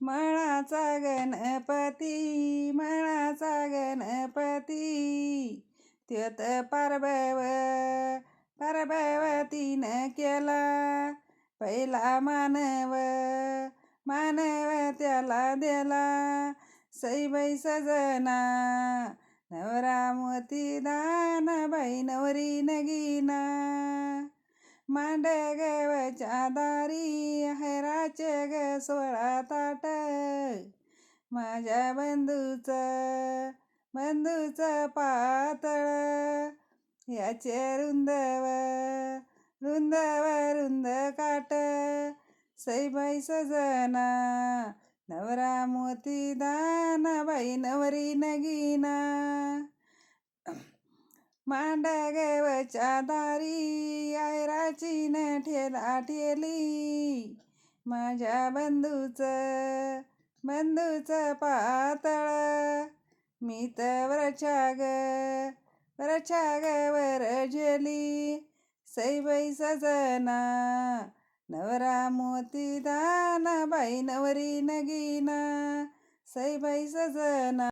मळाचा गणपती मळाचा गणपती. त्योत पार्बव पार्बवतीनं केला. पहिला मानव मानव त्याला दिला. सईबाई सजना नवरा मोती दान बाई नवरी नगीना. मांडगवच्या दारी सोळा ताट माझ्या बंधूच बंधूच पातळ याचे रुंदव रुंदव रुंद काट. सईबाई सजना नवरा मोती दान बाई नवरी नगीना. मांडगवच्या दारी आयराची न ठेला ठेली. माझ्या बंधूच बंधूच पातळ. मी तर वरच्याग वरच्याग वर झेली. सईबाई सजना नवरा मोती दान बाई नवरी नगीना. सईबाई सजना.